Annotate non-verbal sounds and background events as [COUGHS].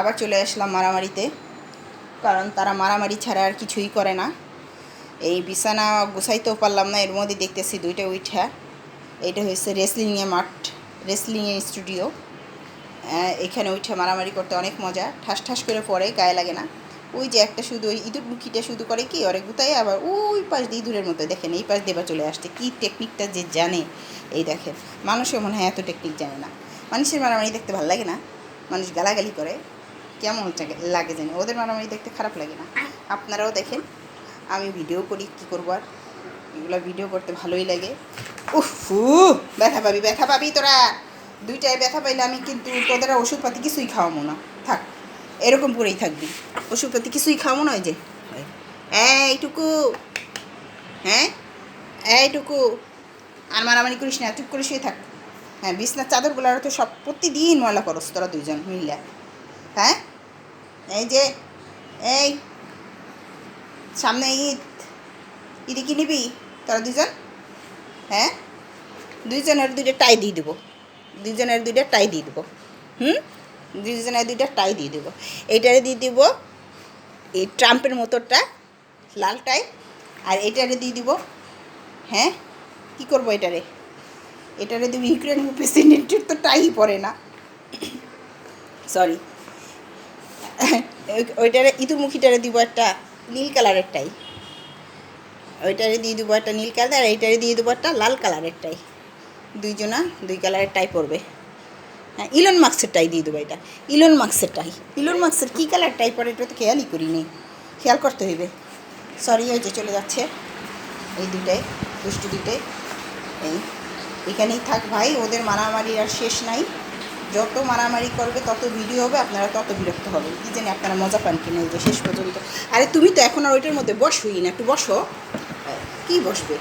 আবার চলে আসলাম মারামারিতে, কারণ তারা মারামারি ছাড়া আর কিছুই করে না। এই বিছানা গুছাইতেও পারলাম না, এর মধ্যে দেখতেছি দুইটা উইঠা। এটা হয়েছে রেসলিংয়ে মাঠ রেসলিংয়ে স্টুডিও এখানে উঠে মারামারি করতে অনেক মজা, ঠাস ঠাস করে পড়ে গায়ে লাগে না। ওই যে একটা শুধু ওই ইঁদুর মুখিটা শুধু করে কি অনেক গুতাই আবার ওই পাশ দিয়ে ইঁদুরের মতো দেখেন, এই পাশ এবার চলে আসছে। কী টেকনিকটা যে জানে, এই দেখেন। মানুষও মনে হয় এত টেকনিক জানে না। মানুষের মারামারি দেখতে ভালো লাগে না। মানুষ গালাগালি করে। কেমন লাগে- জানি। ওদের মারামারি দেখতে খারাপ লাগে না। আপনারাও দেখেন, আমি ভিডিও করি, কী করব আর? এগুলো ভিডিও করতে ভালোই লাগে। উফ ব্যথা পাবি ব্যথা পাবি তোরা। দুইটায় ব্যথা পাইলে আমি কিন্তু তোদের ওষুধপাতি কিছুই খাওয়াবো না। থাক, এরকম করেই থাকবি। ওষুধপাতি কিছুই খাওয়াবো না ওই যে। এইটুকু হ্যাঁ? এইটুকু আর মারামারি করিস না, চুপ করে শুয়ে থাক। হ্যাঁ বিছনার চাদরগুলো তো সব প্রতিদিন ময়লা করস তোরা দুইজন মিলে। হ্যাঁ? এই যে, এই, সামনে ঈদ। ঈদে কি নিবি তোরা দুজন হ্যাঁ? দুইজনের দুইটা টাই দিয়ে দেবো। দুইজনের দুইটা টাই দিয়ে দেবো। হুম? দুইজনের দুইটা টাই দিয়ে দেবো। এইটারে দিয়ে দিব এই ট্রাম্পের মতোটা লাল টাই আর এটারে দিয়ে দিব হ্যাঁ? কি করব এটারে এটারে দিব ইউক্রেন প্রেসিডেন্টের তো টাই পরে না। [COUGHS] সরি [LAUGHS] ওইটারে ইঁদুরমুখীটারে দিব একটা নীল কালারের টাই ওইটারে দিয়ে দেবো একটা নীল কালার, আর এইটারে দিয়ে দেবো একটা লাল কালারের টাই দুইজনা দুই কালারের টাই পরবে। হ্যাঁ ইলন মার্কসের টাই দিয়ে দেবো এটা। ইলন মার্কসের টাই ইলন মার্কসের কী কালার টাই পরে এটা তো খেয়ালই করিনি। খেয়াল করতে হইবে। সরি ওই যে চলে যাচ্ছে। এই দুটাই দুষ্টু দুটাই এই, এখানেই থাক ভাই, ওদের মারামারি আর শেষ নাই। যত মারামারি করবে, তত ভিডিও হবে, আপনারা তত বিরক্ত হবে কি জানি আপনারা মজা পান কিনা যে শেষ পর্যন্ত। আরে তুমি তো এখন আর ওইটার মধ্যে বসোই না, একটু বসো। কি বসবে?